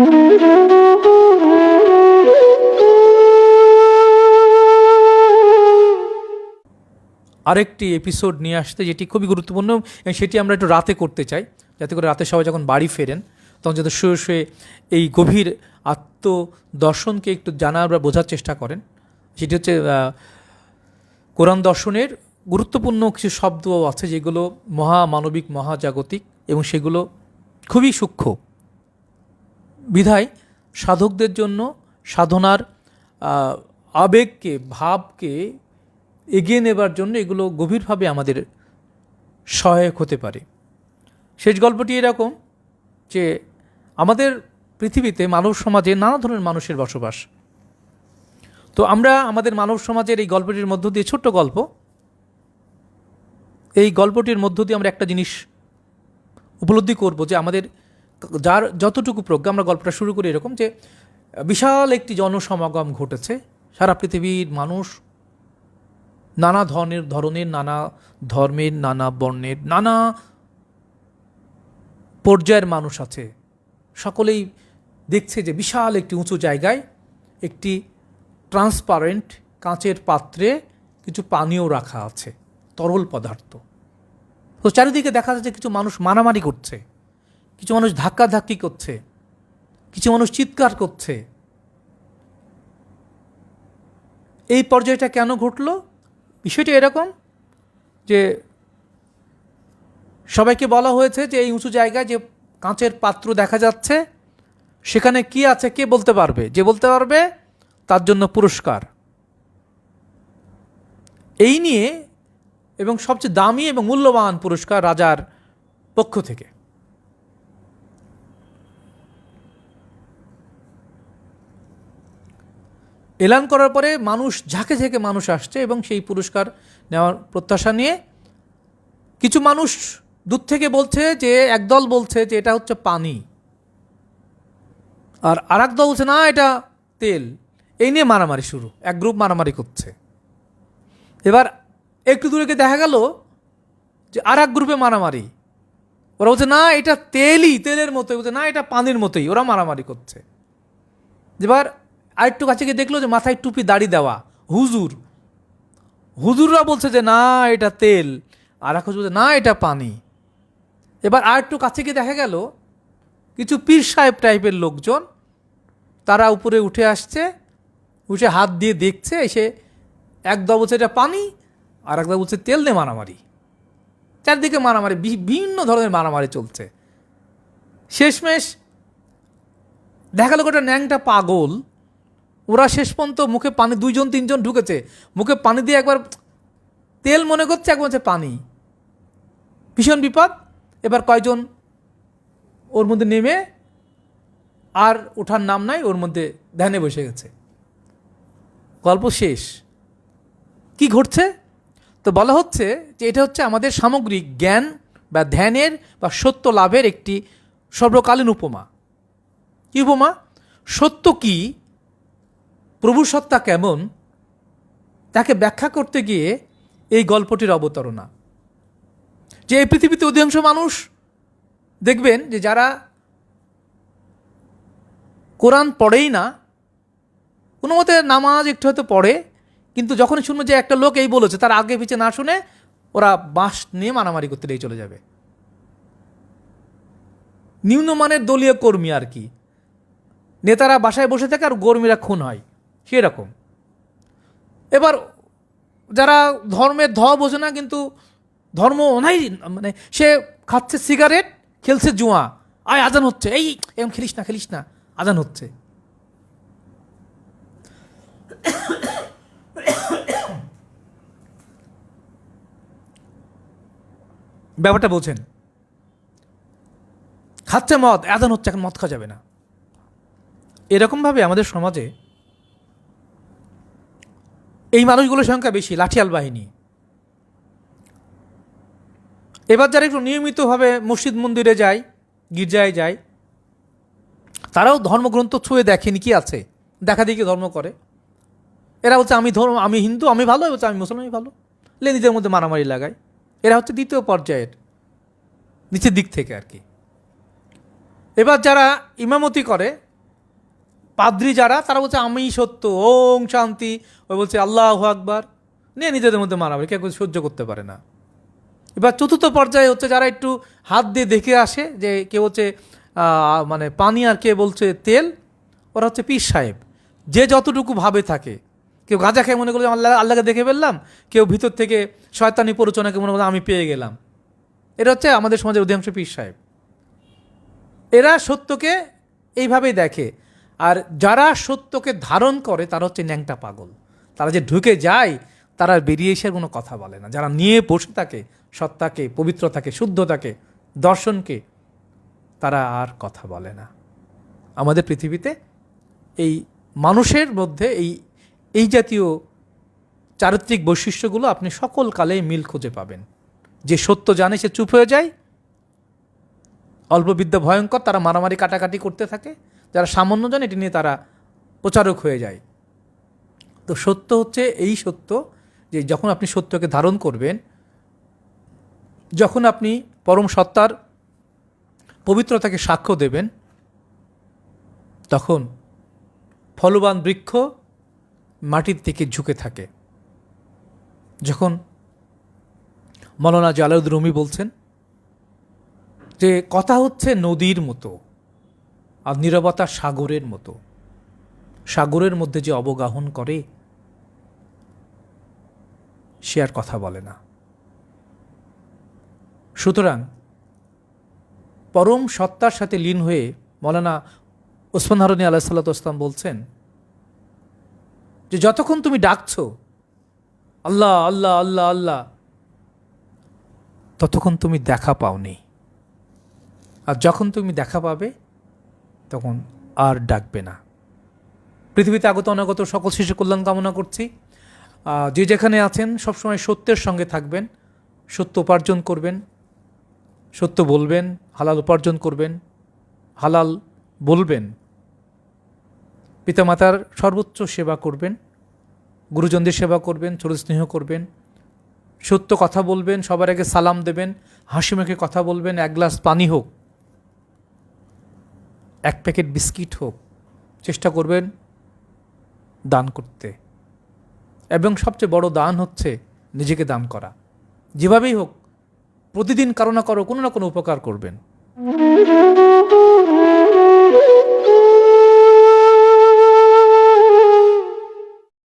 আরেকটি এপিসোড নিয়ে আসতে যেটি খুবই গুরুত্বপূর্ণ সেটি আমরা একটু রাতে করতে চাই। যাতে করে রাতে সবাই যখন বাড়ি ফেরেন, তখন যাতে শুয়ে শুয়ে এই গভীর আত্মদর্শনকে একটু জানার বা বোঝার চেষ্টা করেন। সেটি হচ্ছে কোরআন দর্শনের গুরুত্বপূর্ণ কিছু শব্দ আছে যেগুলো মহামানবিক, মহাজাগতিক এবং সেগুলো খুবই সূক্ষ্ম। বিধায় সাধকদের জন্য সাধনার আবেগকে, ভাবকে এগিয়ে নেবার জন্য এগুলো গভীরভাবে আমাদের সহায়ক হতে পারে। শেষ গল্পটি এরকম যে আমাদের পৃথিবীতে মানব সমাজে নানা ধরনের মানুষের বসবাস। তো আমরা আমাদের মানব সমাজের এই গল্পটির মধ্য দিয়ে ছোট্ট গল্প। এই গল্পটির মধ্য দিয়ে আমরা একটা জিনিস উপলব্ধি করব যে আমাদের যার যতটুকু প্রজ্ঞা, আমরা গল্পটা শুরু করি এরকম যে, বিশাল একটি জনসমাগম ঘটেছে। সারা পৃথিবীর মানুষ নানা ধরনের ধরনের, নানা ধর্মের, নানা বর্ণের, নানা পর্যায়ের মানুষ আছে। সকলেই দেখছে যে বিশাল একটি উঁচু জায়গায় একটি ট্রান্সপারেন্ট কাঁচের পাত্রে কিছু পানীয় রাখা আছে, তরল পদার্থ। তো চারিদিকে দেখা যাচ্ছে কিছু মানুষ মারামারি করছে। কিছু মানুষ ধাক্কাধাক্কি করছে, কিছু মানুষ চিৎকার করছে। এই পর্যায়টা কেন ঘটলো? বিষয়টা এরকম যে সবাইকে বলা হয়েছে যে এই উঁচু জায়গায় যে কাঁচের পাত্র দেখা যাচ্ছে, সেখানে কি আছে, কে বলতে পারবে? যে বলতে পারবে, তার জন্য পুরস্কার। এই নিয়ে এবং সবচেয়ে দামি এবং মূল্যবান পুরস্কার রাজার পক্ষ থেকে। এলান করার পরে মানুষ ঝাঁকে ঝাঁকে মানুষ আসছে এবং সেই পুরস্কার নেওয়ার প্রত্যাশা নিয়ে কিছু মানুষ দূর থেকে বলছে যে একদল বলছে যে, এটা হচ্ছে পানি। আর আর এক দল বলছে, না, এটা তেল। এই নিয়ে মারামারি শুরু। এক গ্রুপ মারামারি করছে। এবার একটু দূরে গিয়ে দেখা গেল যে আর এক গ্রুপে মারামারি। ওরা বলছে, না, এটা তেলই, তেলের মতোই। বলছে, না, এটা পানির মতোই। ওরা মারামারি করছে। এবার আরেকটু কাছে গিয়ে দেখল যে মাথায় টুপি দাড়ি দেওয়া। হুজুর। হুজুররা বলছে যে, না, এটা তেল। আর এখন বলছে, না, এটা পানি। এবার আর একটু কাছে গিয়ে দেখা গেল, কিছু পীর সাহেব টাইপের লোকজন, তারা উপরে উঠে আসছে, উঠে হাত দিয়ে দেখছে, এসে একদল বলছে, এটা পানি। আর একদল বলছে, তেল দিয়ে মারামারি। চারদিকে মারামারি বিভিন্ন ধরনের মারামারি চলছে। শেষমেশ দেখা গেল ওটা ন্যাংটা পাগল ওরা শেষ পর্যন্ত মুখে পানি, দুইজন, তিনজন ঢুকেছে। মুখে পানি দিয়ে একবার তেল মনে করছে, একবার হচ্ছে পানি। ভীষণ বিপদ। এবার কয়জন ওর মধ্যে নেমে আর ওঠার নাম নাই, ওর মধ্যে ধ্যানে বসে গেছে। গল্প শেষ। কি ঘটছে? তো বলা হচ্ছে যে এটা হচ্ছে আমাদের সামগ্রিক জ্ঞান বা ধ্যানের বা সত্য লাভের একটি সর্বকালীন উপমা। কি উপমা? সত্য কি? প্রভু সত্তা কেমন? তাকে ব্যাখ্যা করতে গিয়ে এই গল্পটির অবতারণা। যে এই পৃথিবীতে অধিকাংশ মানুষ, দেখবেন যে যারা কোরআন পড়েই না, কোনো মতে নামাজ একটু হয়তো পড়ে, কিন্তু যখনই শুনব যে একটা লোক এই বলেছে, তার আগে পিছে না শুনে ওরা বাঁশ নিয়ে মারামারি করতে লেগে চলে যাবে। নিম্নমানের দলীয় কর্মী আর কি। নেতারা বাসায় বসে থাকে আর কর্মীরা খুন হয়। সেরকম। এবার যারা ধর্মের ধ বোঝে না, কিন্তু ধর্ম নাই মানে সে খাচ্ছে সিগারেট, খেলছে জুয়া, আয় আজান হচ্ছে, এই এরকম খেলিস না খেলিস না, আজান হচ্ছে। ব্যাপারটা বোঝেন খাচ্ছে মদ, আজান হচ্ছে, এখন মদ খাওয়া যাবে না। এরকমভাবে আমাদের সমাজে এই মানুষগুলোর সংখ্যা বেশি, লাঠিয়াল বাহিনী। এবার যারা একটু নিয়মিতভাবে মসজিদ মন্দিরে যায়, গির্জায় যায়, তারাও ধর্মগ্রন্থ ছুঁয়ে দেখেনি কি আছে। দেখা দেখি ধর্ম করে। এরা বলছে, আমি ধর্ম, আমি হিন্দু, আমি ভালো বলছে, আমি মুসলমানই ভালো লে নিজের মধ্যে মারামারি লাগায়। এরা হচ্ছে দ্বিতীয় পর্যায়ের, নিচের দিক থেকে আর কি। এবার যারা ইমামতি করে পাদ্রি যারা, তারা বলছে, আমি সত্য ওং শান্তি। ওই বলছে, আল্লাহ আকবার। নিয়ে নিজেদের মধ্যে মারামারি, কেউ সহ্য করতে পারে না। এবার চতুর্থ পর্যায়ে হচ্ছে যারা একটু হাত দিয়ে দেখে আসে যে কেউ হচ্ছে মানে পানি আর কে বলছে তেল, ওরা হচ্ছে পীর সাহেব। যে যতটুকু ভাবে থাকে। কেউ গাঁজা খেয়ে মনে করল, আল্লাহ, আল্লাহকে দেখে ফেললাম। কেউ ভিতর থেকে শয়তানি প্ররোচনাকে মনে করল, আমি পেয়ে গেলাম। এটা হচ্ছে আমাদের সমাজের অধিকাংশ পীর সাহেব। এরা সত্যকে এইভাবেই দেখে। আর যারা সত্যকে ধারণ করে, তারা হচ্ছে ন্যাংটা পাগল। তারা যে ঢুকে যায়, তারা বেরিয়ে এসে কোনো কথা বলে না। যারা নিয়ে বসে থাকে, সত্তাকে, পবিত্রতাকে, শুদ্ধতাকে, দর্শনকে, তারা আর কথা বলে না। আমাদের পৃথিবীতে এই মানুষের মধ্যে এই এই জাতীয় চারিত্রিক বৈশিষ্ট্যগুলো আপনি সকল কালেই মিল খুঁজে পাবেন। যে সত্য জানে সে চুপ হয়ে যায়। অল্প বিদ্যা ভয়ঙ্কর, তারা মারামারি, কাটাকাটি করতে থাকে। যারা সামান্য জানে, এটি নিয়ে তারা প্রচারক হয়ে যায়। তো সত্য হচ্ছে, এই সত্য যে যখন আপনি সত্যকে ধারণ করবেন, যখন আপনি পরম সত্তার পবিত্রতাকে সাক্ষ্য দেবেন, তখন ফলবান বৃক্ষ মাটির দিকে ঝুঁকে থাকে। যখন মৌলানা জালাউদ রুমি বলছেন যে, কথা হচ্ছে নদীর মতো। আর নীরবতা সাগরের মতো। সাগরের মধ্যে যে অবগাহন করে, সে আর কথা বলে না। সুতরাং পরম সত্তার সাথে লীন হয়ে মৌলানা ওসমান হারুনি আলাহ সাল্লাতাম বলছেন যে, যতক্ষণ তুমি ডাকছো, আল্লাহ আল্লাহ আল্লাহ আল্লাহ, ততক্ষণ তুমি দেখা পাওনি। আর যখন তুমি দেখা পাবে তখন আর ডাকবে না। পৃথিবীতে আগত অনাগত সকল শিশু কল্যাণ কামনা করছি। যে যেখানে আছেন সবসময় সত্যের সঙ্গে থাকবেন, সত্য উপার্জন করবেন, সত্য বলবেন, হালাল উপার্জন করবেন, হালাল বলবেন। পিতামাতার সর্বোচ্চ সেবা করবেন, গুরুজনদের সেবা করবেন ছোট স্নেহ করবেন, সত্য কথা বলবেন, সবার আগে সালাম দেবেন, হাসি মুখে কথা বলবেন, এক গ্লাস পানি হোক। এক প্যাকেট বিস্কিট হোক, চেষ্টা করবেন দান করতে। এবং সবচেয়ে বড় দান হচ্ছে নিজেকে দান করা। যেভাবেই হোক, প্রতিদিন কারও না কারও কোনো না কোনো উপকার করবেন।